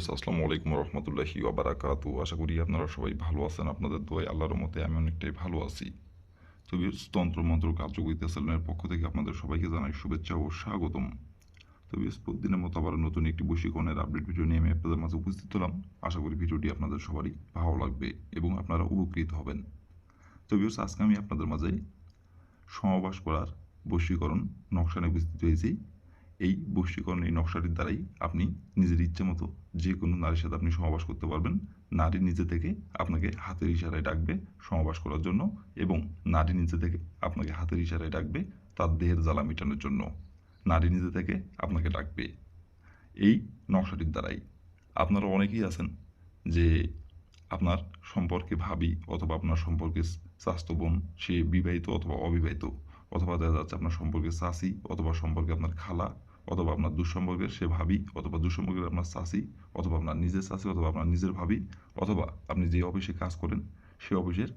বিয়স আসসালামু আলাইকুম রহমতুল্লাহি ওবারাকাতু আশা করি আপনারা সবাই ভালো আছেন, আপনাদের দোয়াই আল্লাহর মতে আমি অনেকটাই ভালো আছি। তো বিয়স তন্ত্র মন্ত্র কার্যকরিতা সেলনের পক্ষ থেকে আপনাদের সবাইকে জানাই শুভেচ্ছা ও স্বাগতম। তো বিয়স প্রতিদিনের মতো আবার নতুন একটি বৈশিকরণের আপডেট ভিডিও নিয়ে আমি আপনাদের মাঝে উপস্থিত হলাম। আশা করি ভিডিওটি আপনাদের সবারই ভালো লাগবে এবং আপনারা উপকৃত হবেন। তো বিয়স আজকে আমি আপনাদের মাঝে সমাবাস করার বশীকরণ নকশানে উপস্থিত হয়েছি। এই বশীকরণ এই নকশাটির দ্বারাই আপনি নিজের ইচ্ছে মতো যে কোনো নারীর সাথে আপনি সমাবাস করতে পারবেন। নারী নিজে থেকে আপনাকে হাতের ইশারায় ডাকবে সমাবাস করার জন্য এবং নারী নিজে থেকে আপনাকে হাতের ইশারায় ডাকবে তার দেহের জ্বালা মেটানোর জন্য। নারী নিজে থেকে আপনাকে ডাকবে। এই নকশাটির দ্বারাই। আপনারা অনেকেই আছেন যে আপনার সম্পর্কে ভাবি অথবা আপনার সম্পর্কে স্বাস্থ্য বোন, সে বিবাহিত অথবা অবিবাহিত, অথবা দেখা যাচ্ছে আপনার সম্পর্কে চাষি অথবা সম্পর্কে আপনার খালা অথবা আপনার দুঃসম্পর্কের সে ভাবি, অথবা দুঃসম্পর্কের আপনার চাষি অথবা আপনার নিজের চাষি অথবা আপনার নিজের ভাবি, অথবা আপনি যে অফিসে কাজ করেন সেই অফিসের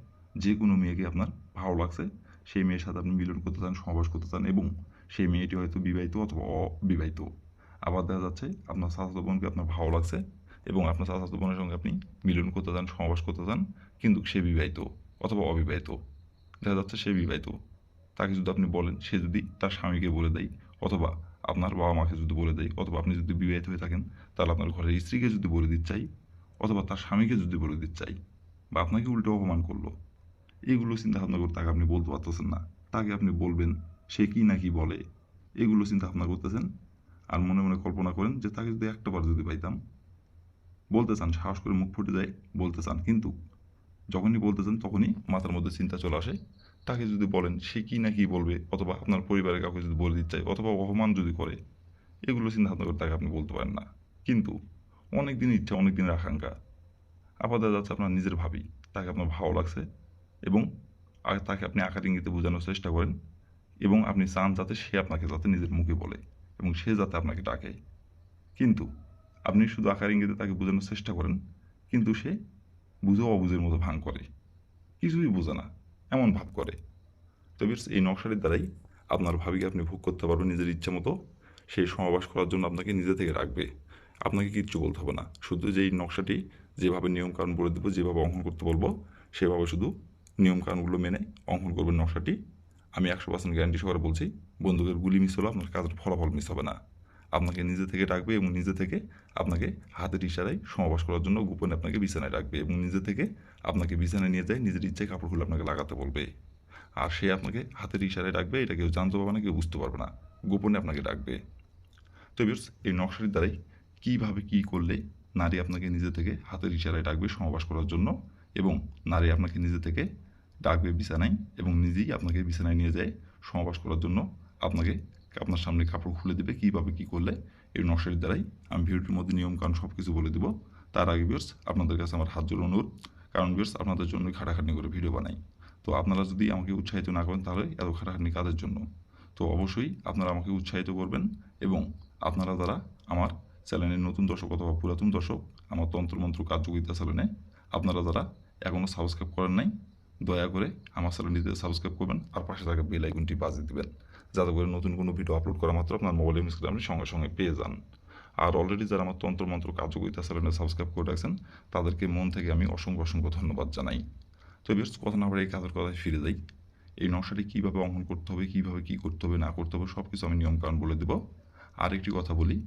যে কোনো মেয়েকে আপনার ভালো লাগছে, সেই মেয়ের সাথে আপনি মিলন করতে চান সমাবাস করতে চান এবং সেই মেয়েটি হয়তো বিবাহিত অথবা অবিবাহিত। আবার দেখা যাচ্ছে আপনার স্বাস্থ্য বোনকে আপনার ভালো লাগছে এবং আপনার স্বাস্থ্য বোনের সঙ্গে আপনি মিলন করতে চান সমাবাস করতে চান, কিন্তু সে বিবাহিত অথবা অবিবাহিত। দেখা যাচ্ছে সে বিবাহিত। তাকে যদি আপনি বলেন, সে যদি তার স্বামীকে বলে দেয় অথবা আপনার বাবা মাকে যদি বলে দেয়, অথবা আপনি যদি বিবাহিত হয়ে থাকেন, তাহলে আপনার ঘরের স্ত্রীকে যদি বলে দিতে চাই, অথবা তার স্বামীকে যদি বলে দিতে চাই, বা আপনাকে উল্টো অপমান করল, এগুলো চিন্তা ভাবনা করে তাকে আপনি বলতে পারতেছেন না। তাকে আপনি বলবেন, সে কি না কি বলে, এগুলো চিন্তা ভাবনা করতেছেন আর মনে মনে কল্পনা করেন যে তাকে যদি একটা বার যদি পাইতাম, বলতে চান, সাহস করে মুখ ফুটে যায়, বলতে চান। কিন্তু যখনই বলতে চান, তখনই মাথার মধ্যে চিন্তা চলে আসে তাকে যদি বলেন, সে কি না কি বলবে? অথবা আপনার পরিবারের কাউকে যদি বলে দিতে চায় অথবা অপমান যদি করে, এগুলো চিন্তা ভাবনা করে তাকে আপনি বলতে পারেন না। কিন্তু অনেক দিন ইচ্ছা অনেক দিনের আকাঙ্ক্ষা। দেখা যাচ্ছে আপনার নিজের ভাবি, তাকে আপনার ভালো লাগছে এবং তাকে আপনি আকার ইঙ্গিতে বোঝানোর চেষ্টা করেন এবং আপনি চান যাতে সে আপনাকে যাতে নিজের মুখে বলে এবং সে যাতে আপনাকে ডাকে। কিন্তু আপনি শুধু আকার ইঙ্গিতে তাকে বোঝানোর চেষ্টা করেন, কিন্তু সে বুঝেও অবুঝের মতো ভাঙ করে। কিছুই বোঝে না। এমন ভাব করে। তবে এই নকশাটির দ্বারাই আপনার ভাবিকে আপনি ভোগ করতে পারবেন নিজের ইচ্ছা মতো। সেই সমাবাস করার জন্য আপনাকে নিজে থেকে রাখবে। আপনাকে কিচ্ছু বলতে হবে না। শুধু যেই নকশাটি যেভাবে নিয়মকানুন বলে দেবো, যেভাবে অঙ্কন করতে বলব, সেভাবে শুধু নিয়মকানুনগুলো মেনে অঙ্কন করবেন নকশাটি। আমি একশো পার্সেন্ট গ্যারান্টি সহকারে বলছি বন্দুকের গুলি মিস হলো আপনার কাজের ফলাফল মিস হবে না। আপনাকে নিজে থেকে ডাকবে এবং নিজে থেকে আপনাকে হাতের ইশারায় সমাবাস করার জন্য গোপনে আপনাকে বিছানায় রাখবে এবং নিজে থেকে আপনাকে বিছানায় নিয়ে যায়, নিজের ইচ্ছায় কাপড়গুলো আপনাকে লাগাতে বলবে। আর সে আপনাকে হাতের ইশারায় ডাকবে, এটা কেউ জানতে পারবে না, কেউ বুঝতে পারবে না। গোপনে আপনাকে ডাকবে। তো বিয়ার্স এই নকশাটির দ্বারাই কীভাবে কী করলে নারী আপনাকে নিজে থেকে হাতের ইশারায় ডাকবে সমাবাস করার জন্য এবং নারী আপনাকে নিজে থেকে ডাকবে বিছানায় এবং নিজেই আপনাকে বিছানায় নিয়ে যায় সমাবাস করার জন্য আপনাকে আপনার সামনে কাপড় খুলে দেবে কীভাবে কী করলে, এই নকশাটির দ্বারাই আমি ভিডিওটির মধ্যে নিয়মকানুন সব কিছু বলে দেবো। তার আগে বিয়ার্স আপনাদের কাছে আমার হাত জোর অনুরোধ। কারণ বিয়ার্স আপনাদের জন্য খাটাখাটনি করে ভিডিও বানাই। তো আপনারা যদি আমাকে উৎসাহিত না করেন, তাহলে এত খাটাখাটনি কাজের জন্য? তো অবশ্যই আপনারা আমাকে উৎসাহিত করবেন এবং আপনারা দ্বারা আমার চ্যানেলের নতুন দর্শক অথবা পুরাতন দর্শক, আমার তন্ত্রমন্ত্র কার্যকরিতা চ্যানেলে, আপনারা যারা এখনও সাবস্ক্রাইব করেন নাই, দয়া করে আমার চ্যানেলটিতে সাবস্ক্রাইব করবেন আর পাশে থাকা বেল আইকনটি বাজিয়ে দেবেন। যাতে করে নতুন কোনো ভিডিও আপলোড করা মাত্র আপনার মোবাইলের স্ক্রিনে আপনি সঙ্গে সঙ্গে পেয়ে যান। আর অলরেডি যারা আমার তন্ত্রমন্ত্র কার্যকরিতা চ্যানেলে সাবস্ক্রাইব করে রাখছেন, তাদেরকে মন থেকে আমি অসংখ্য অসংখ্য ধন্যবাদ জানাই। তো বেশ কথা না এই কাজের কথায় ফিরে যাই। এই নকশাটি কীভাবে অঙ্কন করতে হবে, কীভাবে কী করতে হবে, না করতে হবে সব কিছু আমি নিয়মকানুন বলে দেবো। আর একটি কথা বলি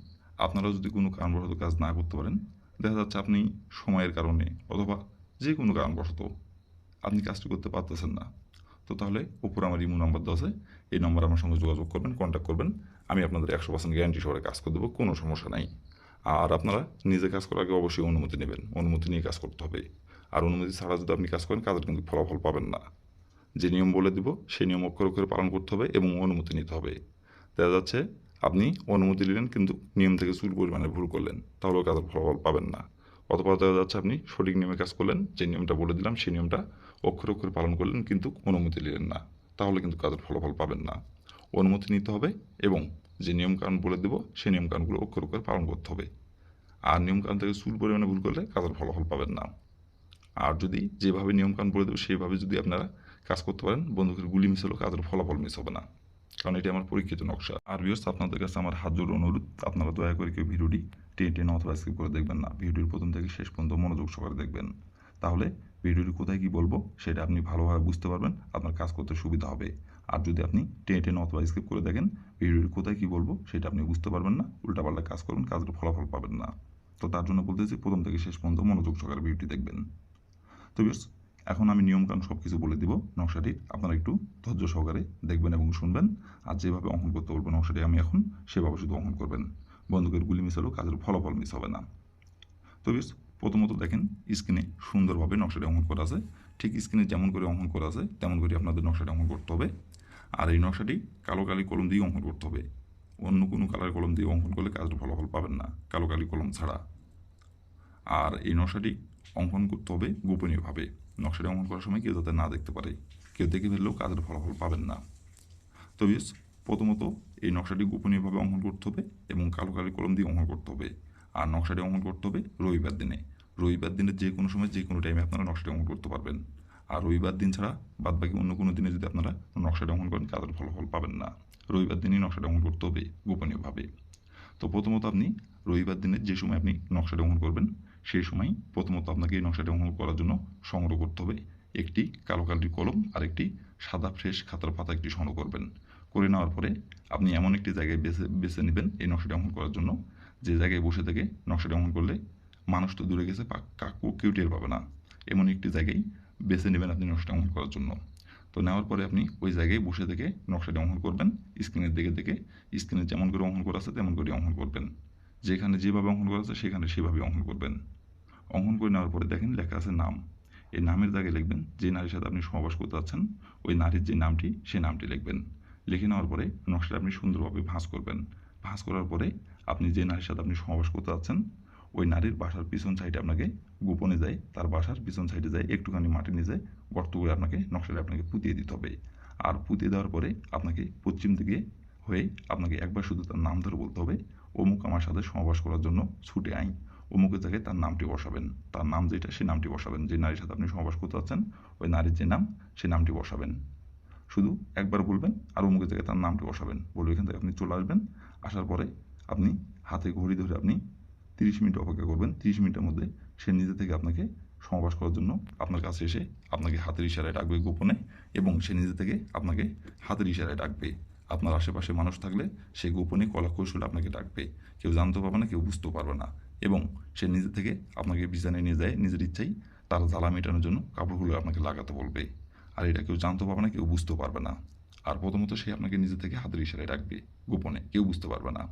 আপনারা যদি কোনো কারণবশত কাজ না করতে পারেন, দেখা যাচ্ছে আপনি সময়ের কারণে অথবা যে কোনো কারণবশত আপনি কাজটি করতে পারতেছেন না। তো তাহলে উপর আমার ইমো নাম্বার দেওয়া আছে, এই নম্বর আমার সঙ্গে যোগাযোগ করবেন কন্ট্যাক্ট করবেন। আমি আপনাদের একশো পার্সেন্ট গ্যারান্টি সহকারে কাজ করে দেবো, কোনো সমস্যা নাই। আর আপনারা নিজে কাজ করার আগে অবশ্যই অনুমতি নেবেন, অনুমতি নিয়ে কাজ করতে হবে। আর অনুমতি ছাড়া যদি আপনি কাজ করেন, কাজের কিন্তু ফলাফল পাবেন না। যে নিয়ম বলে দিব, সেই নিয়ম অক্ষর অক্ষরে পালন করতে হবে এবং অনুমতি নিতে হবে। দেখা যাচ্ছে, আপনি অনুমতি নিলেন, কিন্তু নিয়ম থেকে চুল পরিমাণে ভুল করলেন, তাহলেও কাজের ফলাফল পাবেন না। অথবা যাচ্ছে আপনি সঠিক নিয়মে কাজ করলেন, যে নিয়মটা বলে দিলাম, সেই নিয়মটা অক্ষর অক্ষরে পালন করলেন, কিন্তু অনুমতি নিলেন না। তাহলে কিন্তু কাজের ফলাফল পাবেন না। অনুমতি নিতে হবে এবং যে নিয়মকানুন বলে দেবো, সেই নিয়মকানুনগুলো অক্ষর অক্ষরে পালন করতে হবে। আর নিয়মকানুন থেকে চুল পরিমাণে ভুল করলে কাজের ফলাফল পাবেন না। আর যদি যেভাবে নিয়মকানুন বলে দেবো, সেইভাবে যদি আপনারা কাজ করতে পারেন বন্দুকের গুলি মিস হলেও কাজের ফলাফল মিস হবে না। কারণ এটি আমার পরীক্ষিত নকশা। আর ভিউয়ার্স আপনাদের কাছে আমার হাত জোর অনুরোধ, আপনারা দয়া করে কেউ ভিডিওটি টেনে টেনে অথবা স্কিপ করে দেখবেন না। ভিডিওর প্রথম থেকে শেষ পর্যন্ত মনোযোগ সহকারে দেখবেন। তাহলে ভিডিওটি কোথায় কি বলব, সেটা আপনি ভালোভাবে বুঝতে পারবেন, আপনার কাজ করতে সুবিধা হবে। আর যদি আপনি টেনে টেনে অথবা স্কিপ করে দেখেন, ভিডিওটি কোথায় কি বলব, সেটা আপনি বুঝতে পারবেন না, উল্টাপাল্টা কাজ করবেন কাজের ফলাফল পাবেন না। তো তার জন্য বলতেছি, প্রথম থেকে শেষ পর্যন্ত মনোযোগ সহকারে ভিডিওটি দেখবেন। তো ভিউয়ার্স এখন আমি নিয়মকানুন সব কিছু বলে দিব নকশাটির আপনারা একটু ধৈর্য সহকারে দেখবেন এবং শুনবেন। আর যেভাবে অঙ্কন করতে বলব নকশাটি আমি এখন সেভাবে শুধু অঙ্কন করবেন। বন্দুকের গুলি মিস হলেও কাজের ফলাফল মিস হবে না। তো বেশ, প্রথমত দেখেন স্ক্রিনে সুন্দরভাবে নকশাটি অঙ্কন করা আছে। ঠিক স্ক্রিনে যেমন করে অঙ্কন করা আছে, তেমন করে আপনাদের নকশাটি অঙ্কন করতে হবে। আর এই নকশাটি কালো কালি কলম দিয়ে অঙ্কন করতে হবে। অন্য কোনো কালার কলম দিয়ে অঙ্কন করলে কাজের ফলাফল পাবেন না, কালো কালি কলম ছাড়া। আর এই নকশাটি অঙ্কন করতে হবে গোপনীয়ভাবে। নকশাটি অঙ্কন করার সময় কেউ যাতে না দেখতে পারে। কেউ দেখে ফেললেও কাজের ফলাফল পাবেন না। তো বেশ, প্রথমত এই নকশাটি গোপনীয়ভাবে অঙ্কন করতে হবে এবং কালো কালি কলম দিয়ে অঙ্কন করতে হবে। আর নকশাটি অঙ্কন করতে হবে রবিবার দিনে। রবিবার দিনে যে কোনো সময়, যে কোনো টাইমে আপনারা নকশাটি অঙ্কন করতে পারবেন। আর রবিবার দিন ছাড়া বাদ বাকি অন্য কোনো দিনে যদি আপনারা নকশাটি অঙ্কন করেন, কাজের ফলাফল পাবেন না। রবিবার দিনই নকশাটি অঙ্কন করতে হবে গোপনীয়ভাবে। তো প্রথমত আপনি রবিবার দিনে যে সময় আপনি নকশাটি অঙ্কন করবেন সেই সময় প্রথমত আপনাকে এই নকশাটি অঙ্কন করার জন্য সংগ্রহ করতে হবে। একটি কালো কালির কলম আর একটি সাদা ফ্রেশ খাতার পাতা একটি সংগ্রহ করবেন। করে নেওয়ার পরে আপনি এমন একটি জায়গায় বেছে বেছে নেবেন এই নকশাটি অঙ্কন করার জন্য। যে জায়গায় বসে থেকে নকশাটি অঙ্কন করলে মানুষ তো দূরে গেছে কাকু কেউ টের পাবে না। এমন একটি জায়গায় বেছে নেবেন আপনি নকশাটি অঙ্কন করার জন্য। তো নেওয়ার পরে আপনি ওই জায়গায় বসে থেকে নকশাটি অঙ্কন করবেন। স্ক্রিনের দিকে দেখে স্ক্রিনে যেমন করে অঙ্কন করা আছে, তেমন করে অঙ্কন করবেন। যেখানে যেভাবে অঙ্কন করা আছে, সেখানে সেভাবে অঙ্কন করবেন। অঙ্কন করে নেওয়ার পরে দেখেন লেখা আছে নাম। এই নামের দাগে লিখবেন যে নারীর সাথে আপনি সহবাস করতে যাচ্ছেন, ওই নারীর যে নামটি সেই নামটি লিখবেন। লিখে নেওয়ার পরে নকশাটা আপনি সুন্দরভাবে ভাঁজ করবেন। ভাঁজ করার পরে আপনি যে নারীর সাথে আপনি সহবাস করতে যাচ্ছেন, ওই নারীর বাসার পিছন সাইডে আপনাকে গোপনে যায়, তার বাসার পিছন সাইডে যায়, একটুখানি মাটি নিয়ে যায়, গর্ত করে আপনাকে নকশাটা আপনাকে পুঁতিয়ে দিতে হবে। আর পুঁতিয়ে দেওয়ার পরে আপনাকে পশ্চিম দিকে হয়ে আপনাকে একবার শুধু তার নাম ধরে বলতে হবে, অমুক আমার সাথে সহবাস করার জন্য ছুটে আই অমুকের জায়গায় তার নামটি বসাবেন। তার নাম যেটা, সেই নামটি বসাবেন। যে নারীর সাথে আপনি সহবাস করতে যাচ্ছেন, ওই নারীর যে নাম, সেই নামটি বসাবেন। শুধু একবার বলবেন আর অমুকের জায়গায় তার নামটি বসাবেন। বলে এখান থেকে আপনি চলে আসবেন। আসার পরে আপনি হাতে ঘড়ি ধরে আপনি তিরিশ মিনিট অপেক্ষা করবেন। তিরিশ মিনিটের মধ্যে সে নিজে থেকে আপনাকে সমাবাস করার জন্য আপনার কাছে এসে আপনাকে হাতের ইশারায় ডাকবে গোপনে এবং সে নিজে থেকে আপনাকে হাতের ইশারায় ডাকবে। আপনার আশেপাশে মানুষ থাকলে সে গোপনে কলা কৌশলে আপনাকে ডাকবে। কেউ জানতে পারবে না, কেউ বুঝতেও পারবে না। এবং সে নিজে থেকে আপনাকে বিছানায় নিয়ে যায়, নিজের ইচ্ছাই তার জ্বালা মেটানোর জন্য কাপড়গুলো আপনাকে লাগাতে বলবে। আর এটা কেউ জানতে পারবে না, কেউ বুঝতেও পারবে না। আর প্রথমত সে আপনাকে নিজে থেকে হাতের ইশারায় ডাকবে, গোপনে, কেউ বুঝতে পারবে না।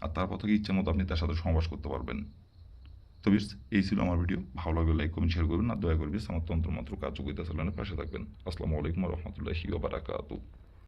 আর তারপর থেকে ইচ্ছা মতো আপনি তার সাথে সমাবাস করতে পারবেন। তো বেশ এই ছিল আমার ভিডিও। ভালো লাগলে লাইক, কমেন্ট শেয়ার করবেন। আর দয়া করবে আমার তন্ত্র মন্ত্র কার্যকরিতা চালানোর পাশে থাকবেন। আসসালামু আলাইকুম রহমতুল্লাহি বারাকাতু